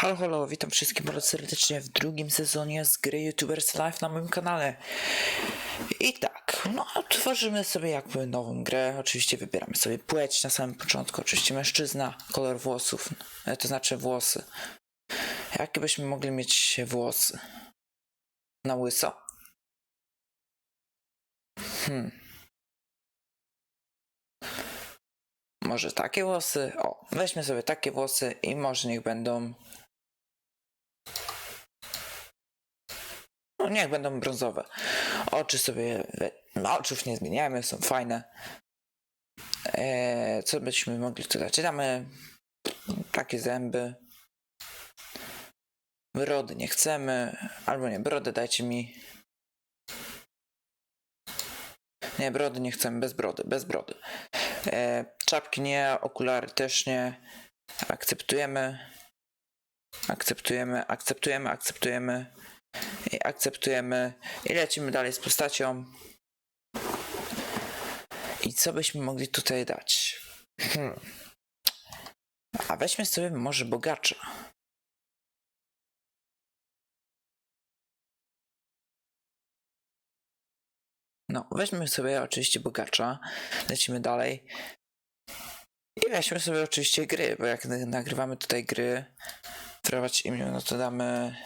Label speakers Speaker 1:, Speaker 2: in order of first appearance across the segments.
Speaker 1: Halo, halo, witam wszystkich bardzo serdecznie w drugim sezonie z gry YouTubers Live na moim kanale. I tak, no tworzymy sobie jakby nową grę, oczywiście wybieramy sobie płeć na samym początku, oczywiście mężczyzna, kolor włosów, e, to znaczy włosy. Jakie byśmy mogli mieć włosy? Na łyso? Hmm. Może takie włosy? O, weźmy sobie takie włosy i może niech będą. No niech będą brązowe. Oczy sobie. No, oczów nie zmieniajmy, są fajne. Eee, co byśmy mogli tu dać? Damy takie zęby. Brody nie chcemy. Albo nie, brodę dajcie mi. Nie, brody nie chcemy, bez brody, bez brody. E, czapki nie, okulary też nie. Akceptujemy. Akceptujemy, akceptujemy, akceptujemy. I akceptujemy. I lecimy dalej z postacią. I co byśmy mogli tutaj dać? Hmm. A weźmy sobie może bogacza. No, weźmy sobie oczywiście bogacza. Lecimy dalej. I weźmy sobie oczywiście gry, bo jak nagrywamy tutaj gry, wprowadź imię, no to damy.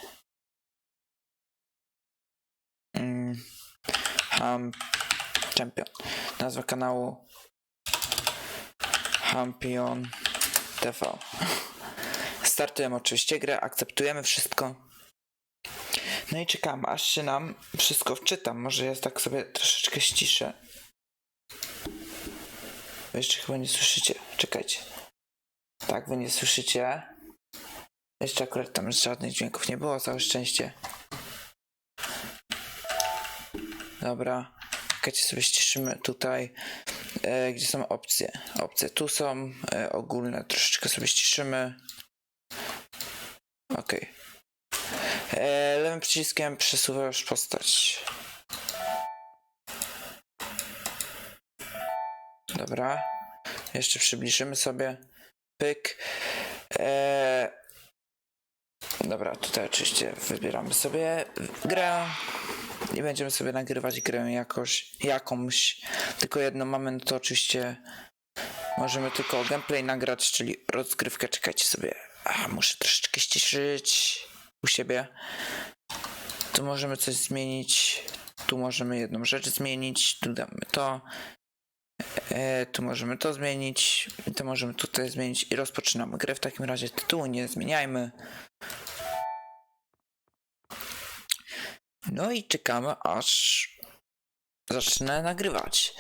Speaker 1: Mm, Ham Champion. Nazwa kanału Hampion TV. Startujemy oczywiście grę, akceptujemy wszystko. No i czekam, aż się nam wszystko wczytam. Może ja tak sobie troszeczkę ściszę. Wy jeszcze chyba nie słyszycie. Czekajcie. Tak, wy nie słyszycie. Jeszcze akurat tam żadnych dźwięków nie było, całe szczęście. Dobra. Czekajcie sobie ściszymy tutaj. E, gdzie są opcje? Opcje tu są. E, ogólne troszeczkę sobie ściszymy. Okej. E, lewym przyciskiem przesuwasz postać. Dobra. Jeszcze przybliżymy sobie. Pyk. E, dobra, tutaj oczywiście wybieramy sobie grę i będziemy sobie nagrywać grę jakoś, jakąś. Tylko jedną mamy, no to oczywiście możemy tylko gameplay nagrać, czyli rozgrywkę. Czekajcie sobie. A, muszę troszeczkę ściszyć u siebie. Tu możemy coś zmienić. Tu możemy jedną rzecz zmienić. Tu damy to. E, tu możemy to zmienić. To możemy tutaj zmienić. I rozpoczynamy grę. W takim razie tytułu nie zmieniajmy. No i czekamy aż zacznę nagrywać.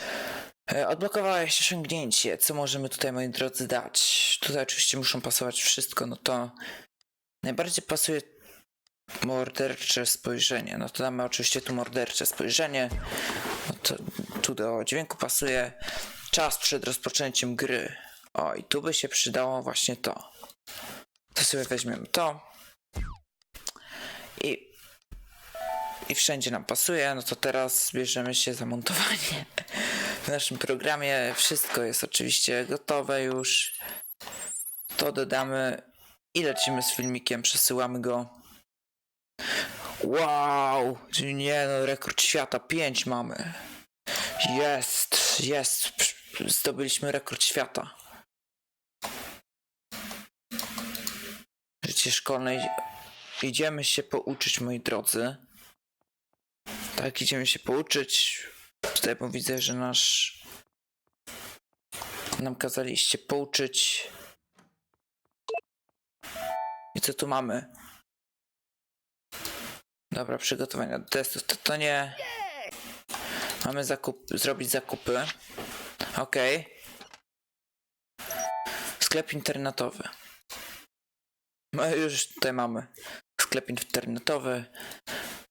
Speaker 1: E, Odblokowałeś osiągnięcie. Co możemy tutaj, moi drodzy, dać? Tutaj oczywiście muszą pasować wszystko. No to najbardziej pasuje mordercze spojrzenie. No to damy oczywiście tu mordercze spojrzenie. No to tu do dźwięku pasuje czas przed rozpoczęciem gry. O, i tu by się przydało właśnie to. To sobie weźmiemy to. I, i wszędzie nam pasuje. No to teraz bierzemy się za montowanie. W naszym programie wszystko jest oczywiście gotowe już. To dodamy i lecimy z filmikiem, przesyłamy go. Wow! Nie no, rekord świata 5 mamy. Jest, jest. Zdobyliśmy rekord świata. Życie szkolne. idzie- Idziemy się pouczyć, moi drodzy. Tak, idziemy się pouczyć. Tutaj bo widzę, że nasz... Nam kazaliście pouczyć. I co tu mamy? Dobra, przygotowania do testów. To, to nie. Mamy zakup, zrobić zakupy. Okej. Sklep internetowy. No już tutaj mamy. Sklep internetowy.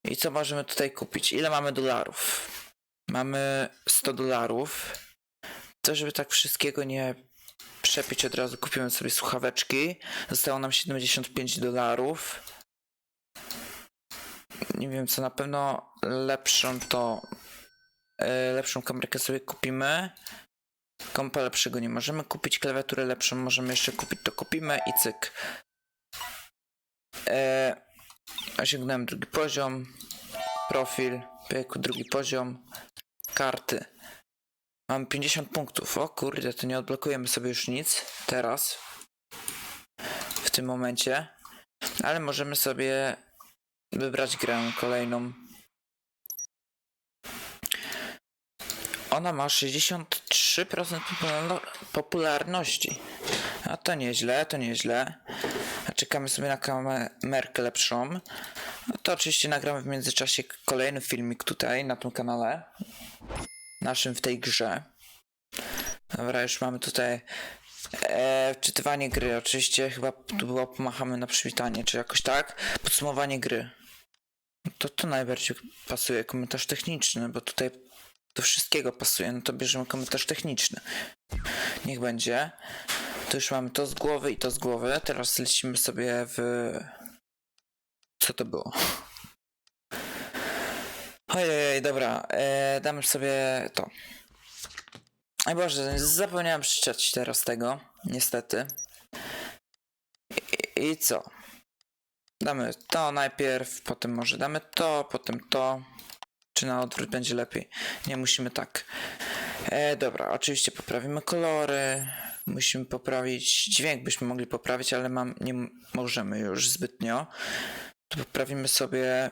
Speaker 1: I co możemy tutaj kupić? Ile mamy dolarów? Mamy 100 dolarów. To, żeby tak wszystkiego nie przepić od razu, kupimy sobie słuchaweczki. Zostało nam 75 dolarów. Nie wiem co, na pewno lepszą to. e, lepszą kamerkę sobie kupimy. Kompa lepszego nie możemy kupić, klawiaturę lepszą możemy jeszcze kupić, to kupimy i cyk. E, osiągnąłem drugi poziom. Profil, pyk, drugi poziom. Karty. Mam 50 punktów. O kurde, to nie odblokujemy sobie już nic teraz. W tym momencie. Ale możemy sobie wybrać grę kolejną. Ona ma 63% popularno- popularności. A to nieźle, to nieźle. Czekamy sobie na kamerkę lepszą. No to oczywiście nagramy w międzyczasie kolejny filmik tutaj na tym kanale. Naszym w tej grze. Dobra, już mamy tutaj e, wczytywanie gry. Oczywiście chyba tu było pomachamy na przywitanie, czy jakoś tak. Podsumowanie gry. To to najbardziej pasuje komentarz techniczny, bo tutaj do wszystkiego pasuje. No to bierzemy komentarz techniczny. Niech będzie. To już mamy to z głowy i to z głowy. Teraz lecimy sobie w. Co to było? Ojej, dobra. E, damy sobie to. Ej Boże, zapomniałem przeczytać teraz tego. Niestety. I, I co? Damy to najpierw, potem może damy to, potem to. Czy na odwrót będzie lepiej? Nie musimy tak. E, dobra, oczywiście poprawimy kolory. Musimy poprawić dźwięk, byśmy mogli poprawić, ale mam, nie możemy już zbytnio. To poprawimy sobie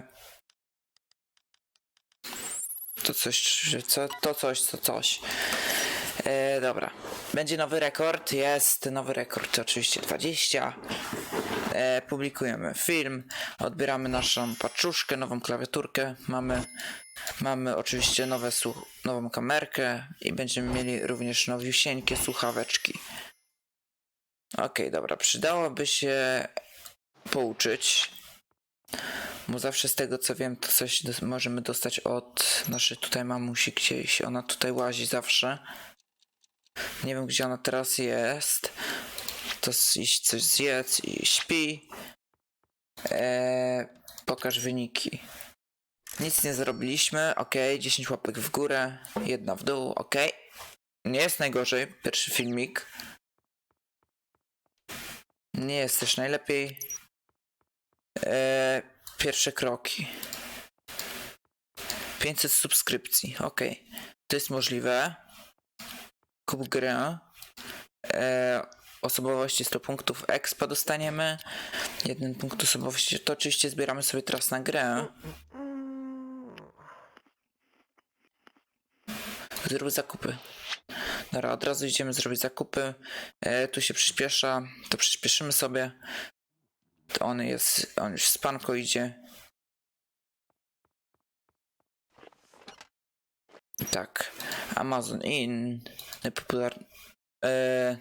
Speaker 1: to coś, co, to coś, to coś. E, dobra. Będzie nowy rekord. Jest nowy rekord, oczywiście 20. E, publikujemy film. Odbieramy naszą paczuszkę, nową klawiaturkę. Mamy, mamy oczywiście nowe nową kamerkę i będziemy mieli również nowiusieńkie słuchaweczki. Okej, dobra. Przydałoby się pouczyć. Bo zawsze z tego co wiem, to coś dos- możemy dostać od naszej tutaj mamusi gdzieś. Ona tutaj łazi zawsze. Nie wiem gdzie ona teraz jest. To iść coś zjedz i śpi. Eee, pokaż wyniki. Nic nie zrobiliśmy. Ok, 10 łapek w górę, jedna w dół. Ok. Nie jest najgorzej. Pierwszy filmik. Nie jest też najlepiej. Eee, pierwsze kroki. 500 subskrypcji. Ok. To jest możliwe. Kup grę. E, osobowości 100 punktów expa dostaniemy. Jeden punkt osobowości. To oczywiście zbieramy sobie teraz na grę. Zrób zakupy. Dobra, od razu idziemy zrobić zakupy. E, tu się przyspiesza. To przyspieszymy sobie. To on jest. On już spanko idzie. Tak. Amazon In. Najpopular... E...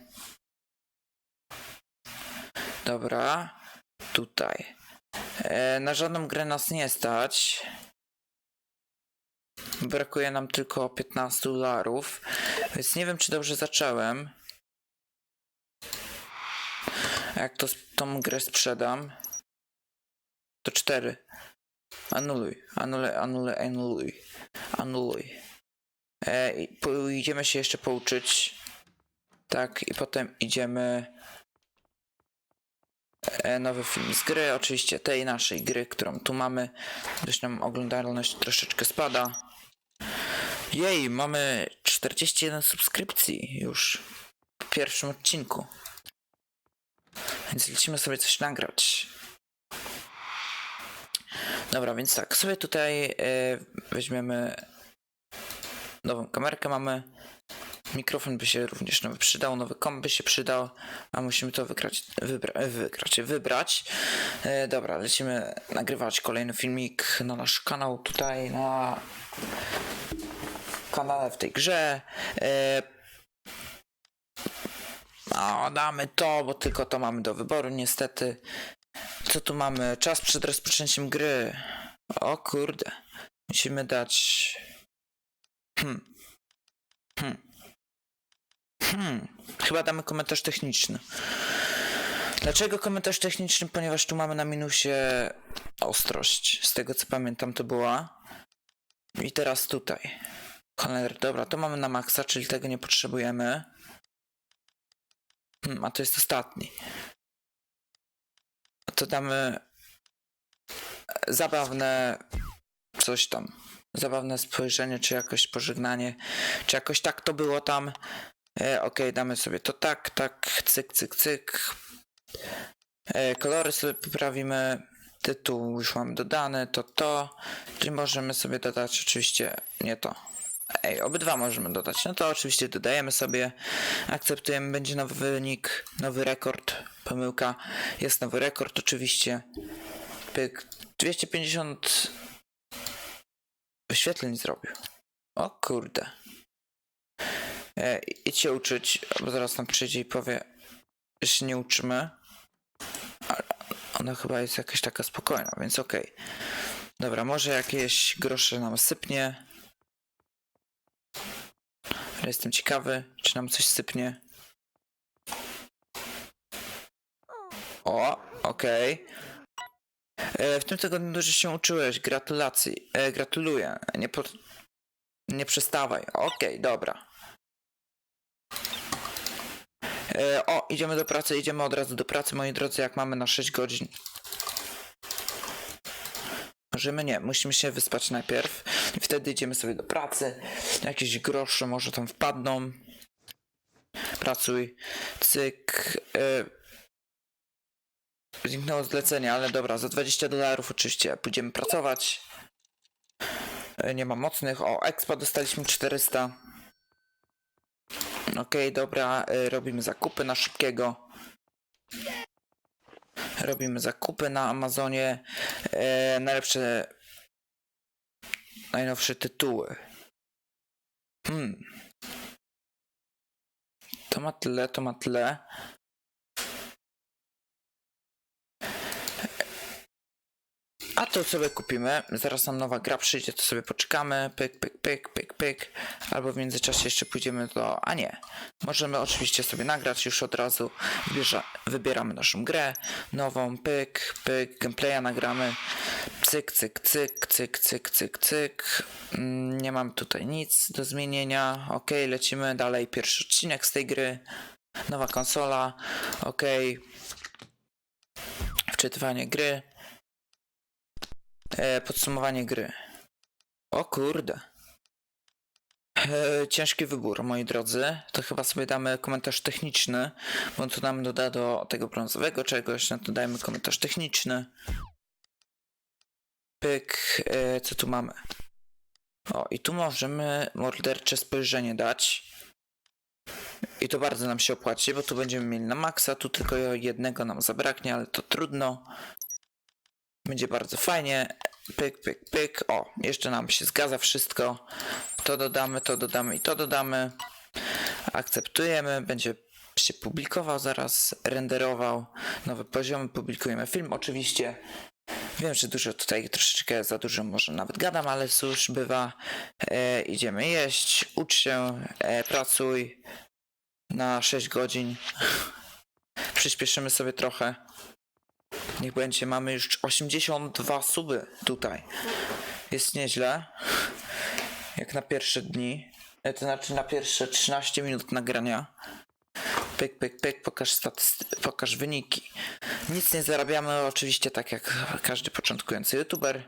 Speaker 1: Dobra. Tutaj. E, na żadną grę nas nie stać. Brakuje nam tylko 15 dolarów. Więc nie wiem, czy dobrze zacząłem. A jak to tą grę sprzedam? To 4. Anuluj, anuluj, anuluj, anuluj. Anuluj. E, pójdziemy się jeszcze pouczyć. Tak, i potem idziemy. E, nowy film z gry, oczywiście tej naszej gry, którą tu mamy. Nam oglądalność troszeczkę spada. Jej, mamy 41 subskrypcji już w pierwszym odcinku. Więc lecimy sobie coś nagrać. Dobra, więc tak, sobie tutaj e, weźmiemy nową kamerkę mamy. Mikrofon by się również nowy przydał, nowy komp by się przydał, a musimy to wygrać, wybra, wygrać, wybrać. E, dobra, lecimy nagrywać kolejny filmik na nasz kanał tutaj na kanale w tej grze. E, damy to, bo tylko to mamy do wyboru, niestety. Co tu mamy? Czas przed rozpoczęciem gry. O kurde. Musimy dać. Hmm. Hmm. Hmm. Chyba damy komentarz techniczny. Dlaczego komentarz techniczny? Ponieważ tu mamy na minusie ostrość. Z tego co pamiętam to była. I teraz tutaj. Cholera, dobra, to mamy na maksa, czyli tego nie potrzebujemy. Hmm, a to jest ostatni. To damy zabawne coś tam. Zabawne spojrzenie, czy jakoś pożegnanie, czy jakoś tak to było tam. E, Okej, damy sobie to tak, tak, cyk, cyk, cyk. E, kolory sobie poprawimy. Tytuł już mam dodany, to to. Czyli możemy sobie dodać oczywiście nie to. Ej, obydwa możemy dodać. No to oczywiście dodajemy sobie. Akceptujemy, będzie nowy wynik, nowy rekord. Pomyłka. Jest nowy rekord oczywiście. Pyk. 250 wyświetleń zrobił. O kurde. E, idź uczyć, bo zaraz nam przyjdzie i powie, że się nie uczymy. Ale ona chyba jest jakaś taka spokojna, więc okej. Dobra, może jakieś grosze nam sypnie. Jestem ciekawy, czy nam coś sypnie. O, okej. E, W tym tygodniu dużo się uczyłeś. Gratulacji. E, gratuluję. Nie, po... nie przestawaj. Okej, dobra. E, o, idziemy do pracy, idziemy od razu do pracy, moi drodzy, jak mamy na 6 godzin. Możemy nie, musimy się wyspać najpierw. Wtedy idziemy sobie do pracy. Jakieś grosze może tam wpadną. Pracuj. Cyk. E, Zniknęło zlecenie, ale dobra, za 20 dolarów oczywiście pójdziemy pracować. E, Nie ma mocnych. O, expa dostaliśmy 400. Okej, dobra, e, robimy zakupy na szybkiego. Robimy zakupy na Amazonie. E, najlepsze, najnowsze tytuły. Hmm. To ma tyle, to ma tyle. A to sobie kupimy. Zaraz nam nowa gra przyjdzie, to sobie poczekamy. Pyk, pyk, pyk, pyk, pyk. Albo w międzyczasie jeszcze pójdziemy do. A nie. Możemy oczywiście sobie nagrać już od razu. Wybieramy naszą grę. Nową. Pyk, pyk. Gameplaya nagramy. Cyk, cyk, cyk, cyk, cyk, cyk, cyk. Mm, Nie mam tutaj nic do zmienienia. Ok, lecimy dalej. Pierwszy odcinek z tej gry. Nowa konsola. Ok. Wczytywanie gry. E, podsumowanie gry. O kurde. E, ciężki wybór, moi drodzy. To chyba sobie damy komentarz techniczny, bo to nam doda do tego brązowego czegoś, no to dajmy komentarz techniczny. Pyk, e, co tu mamy? O, i tu możemy mordercze spojrzenie dać. I to bardzo nam się opłaci, bo tu będziemy mieli na maksa, tu tylko jednego nam zabraknie, ale to trudno. Będzie bardzo fajnie. Pyk, pyk, pyk. O, jeszcze nam się zgadza wszystko. To dodamy, to dodamy i to dodamy. Akceptujemy. Będzie się publikował zaraz, renderował nowe poziomy. Publikujemy film oczywiście. Wiem, że dużo tutaj troszeczkę za dużo może nawet gadam, ale cóż, bywa. E, idziemy jeść, ucz się, e, pracuj na 6 godzin. Przyspieszymy sobie trochę. Niech będzie, mamy już 82 suby tutaj. Jest nieźle. Jak na pierwsze dni. E, To znaczy na pierwsze 13 minut nagrania. Pyk, pyk, pyk, pokaż, pokaż wyniki. Nic nie zarabiamy, oczywiście tak jak każdy początkujący youtuber.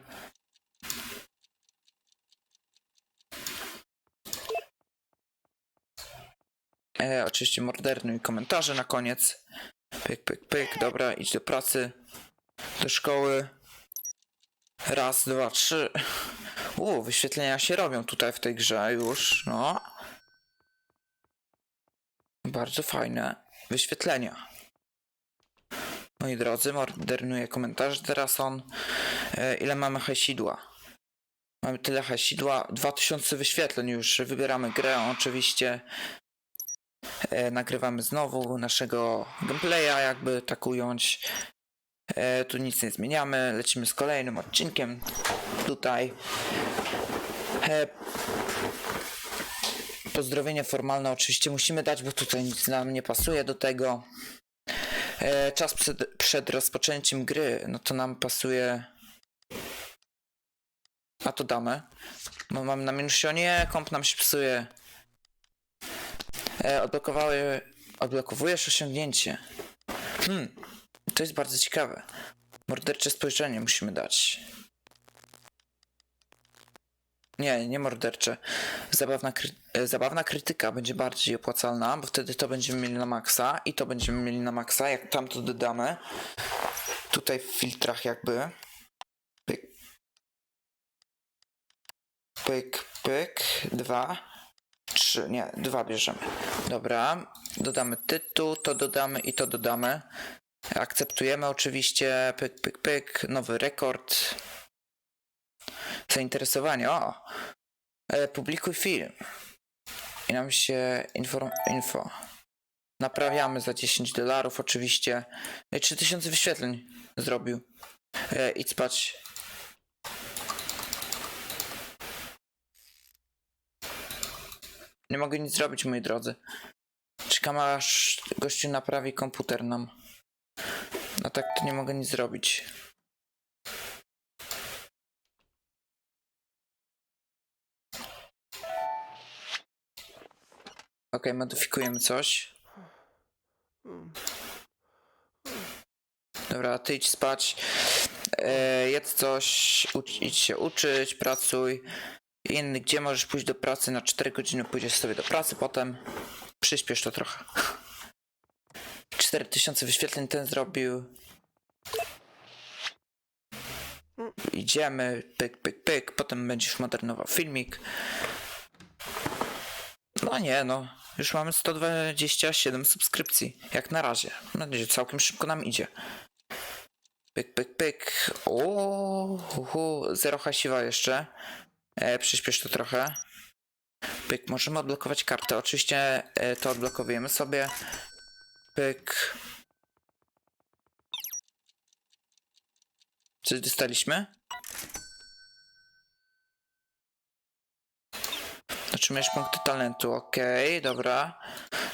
Speaker 1: E, oczywiście morderny i komentarze na koniec. Pyk, pyk, pyk, dobra, idź do pracy, do szkoły. Raz, dwa, trzy. U, wyświetlenia się robią tutaj w tej grze już, no. Bardzo fajne wyświetlenia. Moi drodzy, modernuje komentarz teraz on. E, ile mamy hajsidła? Mamy tyle hajsidła, 2000 wyświetleń już. Wybieramy grę oczywiście. E, nagrywamy znowu naszego gameplaya, jakby tak ująć. E, tu nic nie zmieniamy, lecimy z kolejnym odcinkiem. Tutaj. E, pozdrowienie formalne oczywiście musimy dać, bo tutaj nic nam nie pasuje do tego. E, czas przed, przed rozpoczęciem gry, no to nam pasuje. A to damy. Bo mam na minusie, o nie, komp nam się psuje. E, odblokowały. Odblokowujesz osiągnięcie. Hmm, to jest bardzo ciekawe. Mordercze spojrzenie musimy dać. Nie, nie mordercze. Zabawna, kry... e, Zabawna krytyka będzie bardziej opłacalna, bo wtedy to będziemy mieli na maksa i to będziemy mieli na maksa. Jak tam to dodamy, tutaj w filtrach jakby. Pyk. Pyk, pyk. Dwa. Trzy. Nie, dwa bierzemy. Dobra. Dodamy tytuł, to dodamy i to dodamy. Akceptujemy oczywiście. Pyk, pyk, pyk. Nowy rekord. Zainteresowanie. O! E, publikuj film. I nam się inform... info. Naprawiamy za 10 dolarów oczywiście. E, 3000 wyświetleń zrobił. E, idź spać. Nie mogę nic zrobić, moi drodzy. Czekam aż gościu naprawi komputer nam. No tak to nie mogę nic zrobić. Okej, modyfikujemy coś. Dobra, ty idź spać. E, jedz coś, idź się uczyć, pracuj. Inny, gdzie możesz pójść do pracy na 4 godziny, pójdziesz sobie do pracy potem. Przyspiesz to trochę. 4000 wyświetleń ten zrobił. Idziemy, pyk, pyk, pyk, potem będziesz modernował filmik. No nie, no. Już mamy 127 subskrypcji. Jak na razie. Nadzieję, że całkiem szybko nam idzie. Pyk, pyk, pyk. O. Zero hasiwa jeszcze. E, przyspiesz to trochę. Pyk, możemy odblokować kartę. Oczywiście e, to odblokowujemy sobie. Pyk. Coś dostaliśmy? Otrzymujesz punkty talentu, okej, dobra.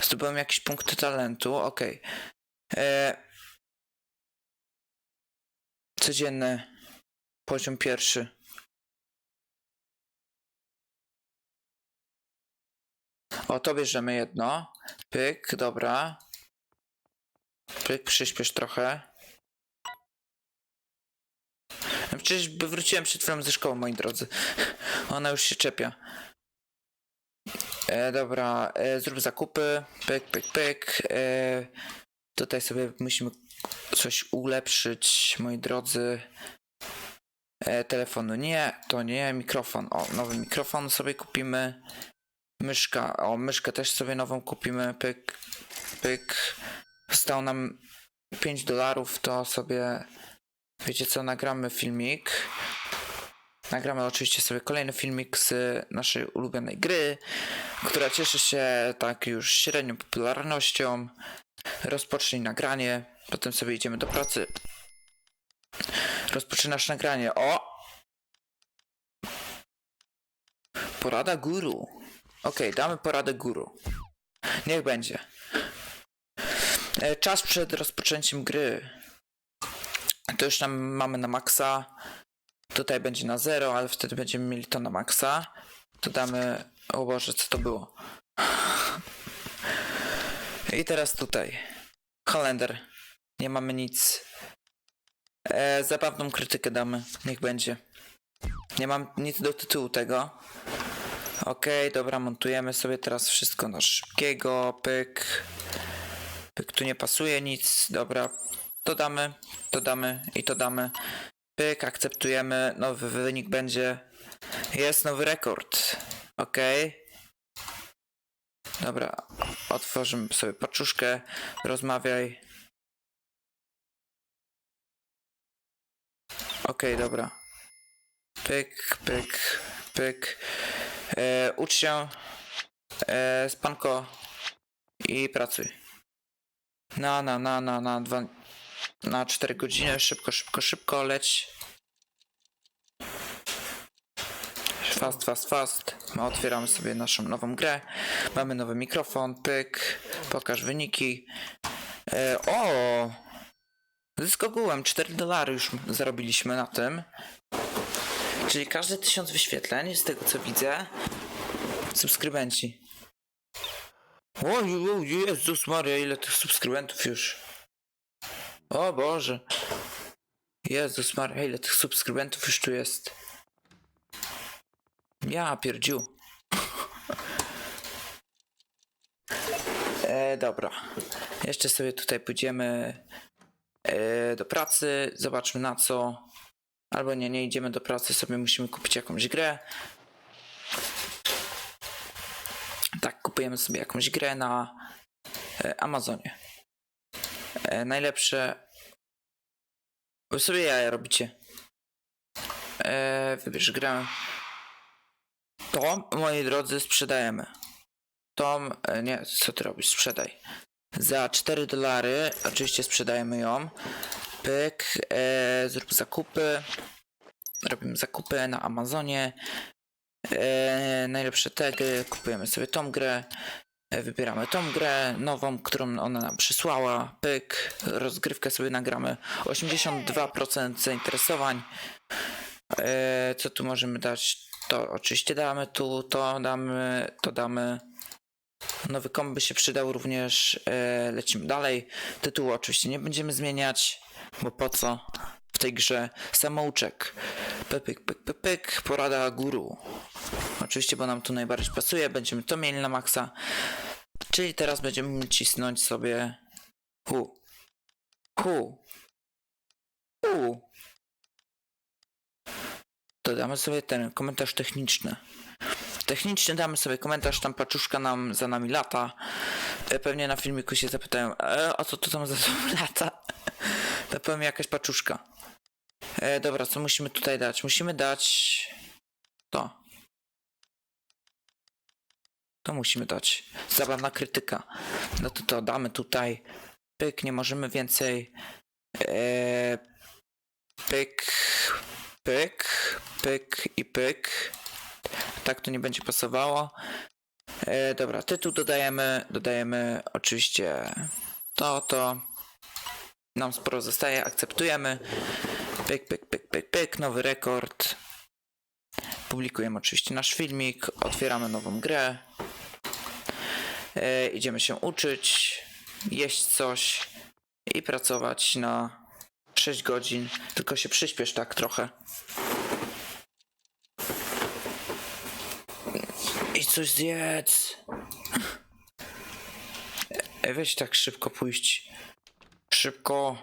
Speaker 1: Zdobyłem jakieś punkty talentu, okej. E, Codzienny. Poziom pierwszy. O, to bierzemy jedno. Pyk, dobra. Pyk, przyspiesz trochę. No Przecież wróciłem przed chwilą ze szkoły, moi drodzy. Ona już się czepia. E, dobra, e, zrób zakupy. Pyk, pyk, pyk. E, tutaj sobie musimy coś ulepszyć, moi drodzy. E, telefonu nie, to nie, mikrofon. O, nowy mikrofon sobie kupimy. Myszka, o, myszkę też sobie nową kupimy. Pyk, pyk. Zostało nam 5 dolarów, to sobie, wiecie co, nagramy filmik. Nagramy oczywiście sobie kolejny filmik z naszej ulubionej gry, która cieszy się tak już średnią popularnością. Rozpocznij nagranie, potem sobie idziemy do pracy. Rozpoczynasz nagranie. O! Porada guru. Okej, damy poradę guru. Niech będzie. E, Czas przed rozpoczęciem gry. To już tam mamy na maksa. Tutaj będzie na 0, ale wtedy będziemy mieli to na maksa. To damy. O Boże, co to było? I teraz tutaj. Holender. Nie mamy nic. E, zabawną krytykę damy. Niech będzie. Nie mam nic do tytułu tego. Okej, dobra, montujemy sobie teraz wszystko na szybkiego. Pyk. Pyk, tu nie pasuje nic. Dobra, dodamy, dodamy i to damy. Pyk, akceptujemy. Nowy wynik będzie. Jest nowy rekord. Okej. Dobra, otworzymy sobie paczuszkę. Rozmawiaj. Okej, dobra. Pyk, pyk, pyk. E, ucz się. E, spanko. I pracuj. Na, na, na, na, na dwa, na 4 godziny. Szybko, szybko, szybko leć. Fast, fast, fast. My otwieramy sobie naszą nową grę. Mamy nowy mikrofon, pyk. Pokaż wyniki. E, o! Zysk ogółem 4 dolary już zarobiliśmy na tym. Czyli każde 1000 wyświetleń, z tego co widzę, subskrybenci. O, o Jezus Maria, ile tych subskrybentów już. O Boże. Jezus Maria, ile tych subskrybentów już tu jest. Ja pierdziu. E, dobra. Jeszcze sobie tutaj pójdziemy e, do pracy. Zobaczmy na co. Albo nie, nie idziemy do pracy, sobie musimy kupić jakąś grę. Tak, kupujemy sobie jakąś grę na e, Amazonie. E, najlepsze. Wy sobie jaja robicie. E, wybierz grę. To, moi drodzy, sprzedajemy. Tom, nie, co ty robisz? Sprzedaj. Za 4 dolary, oczywiście sprzedajemy ją. Pyk, e, zrób zakupy. Robimy zakupy na Amazonie. E, najlepsze tagi, kupujemy sobie tą grę. E, Wybieramy tą grę, nową, którą ona nam przysłała. Pyk, rozgrywkę sobie nagramy. 82% zainteresowań. E, co tu możemy dać? To oczywiście damy tu, to damy, to damy. Nowy komp by się przydał również. E, lecimy dalej. Tytułu oczywiście nie będziemy zmieniać, bo po co? W tej grze samouczek. Pyk, pyk, pyk, pyk. Porada guru. Oczywiście, bo nam tu najbardziej pasuje. Będziemy to mieli na maksa. Czyli teraz będziemy cisnąć sobie hu. Hu. Hu. Dodamy sobie ten komentarz techniczny. Technicznie damy sobie komentarz, tam paczuszka nam za nami lata. E, Pewnie na filmiku się zapytają, e, a co to tam za lata? To powiem jakaś paczuszka. E, dobra, co musimy tutaj dać? Musimy dać to. To musimy dać. Zabawna krytyka. No to to damy tutaj. Pyk, nie możemy więcej. E, pyk, pyk, pyk i pyk. Tak to nie będzie pasowało. E, dobra, tytuł dodajemy. Dodajemy oczywiście to, to. Nam sporo zostaje, akceptujemy. Pyk, pyk, pyk, pyk, pyk, nowy rekord. Publikujemy oczywiście nasz filmik, otwieramy nową grę. E, idziemy się uczyć, jeść coś i pracować na 6 godzin. Tylko się przyspiesz tak trochę. I coś zjedz. E, weź tak szybko pójść. Szybko.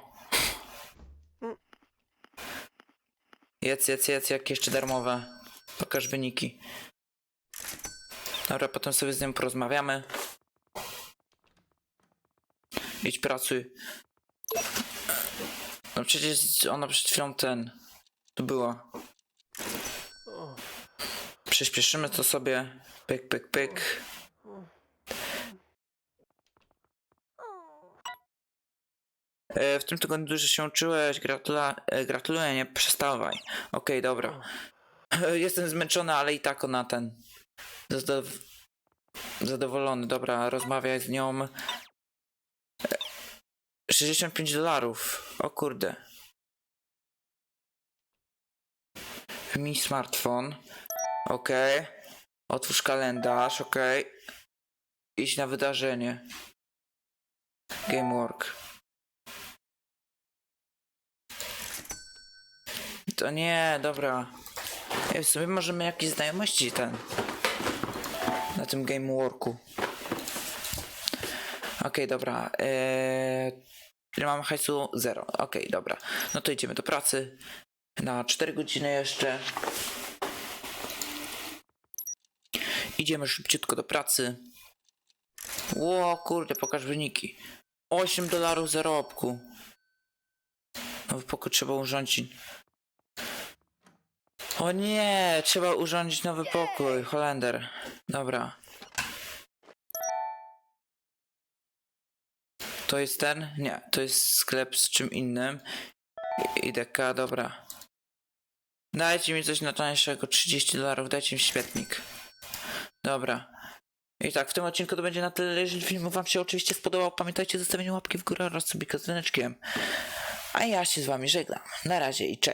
Speaker 1: Jedz, jedz, jedz, jak jeszcze darmowe. Pokaż wyniki. Dobra, potem sobie z nią porozmawiamy. Idź pracuj. No przecież ona przed chwilą ten. Tu była. Przyspieszymy to sobie. Pyk, pyk, pyk. W tym tygodniu dużo się uczyłeś. Gratula e, gratuluję, nie przestawaj. Okej, dobra. E, Jestem zmęczony, ale i tak ona ten. Zado zadowolony. Dobra, rozmawiaj z nią. E, 65 dolarów. O kurde. Mi smartfon. Okej. Otwórz kalendarz, okej. Idź na wydarzenie. Gamework. To nie, dobra. Ej, w sumie możemy jakieś znajomości ten. Na tym gameworku. Okej, dobra. Eee, ile mamy hajsu? Zero. Okej, dobra. No to idziemy do pracy. Na 4 godziny jeszcze. Idziemy szybciutko do pracy. Ło, kurde, pokaż wyniki. 8 dolarów zarobku. Nowy pokój trzeba urządzić. O nie, trzeba urządzić nowy pokój, Holender. Dobra. To jest ten? Nie, to jest sklep z czym innym. IDK, dobra. Dajcie mi coś na tańszego, 30 dolarów, dajcie mi świetnik. Dobra. I tak, w tym odcinku to będzie na tyle. Jeżeli film wam się oczywiście spodobał, pamiętajcie o zostawieniu łapki w górę oraz sobie z dzwoneczkiem. A ja się z wami żegnam. Na razie i cześć.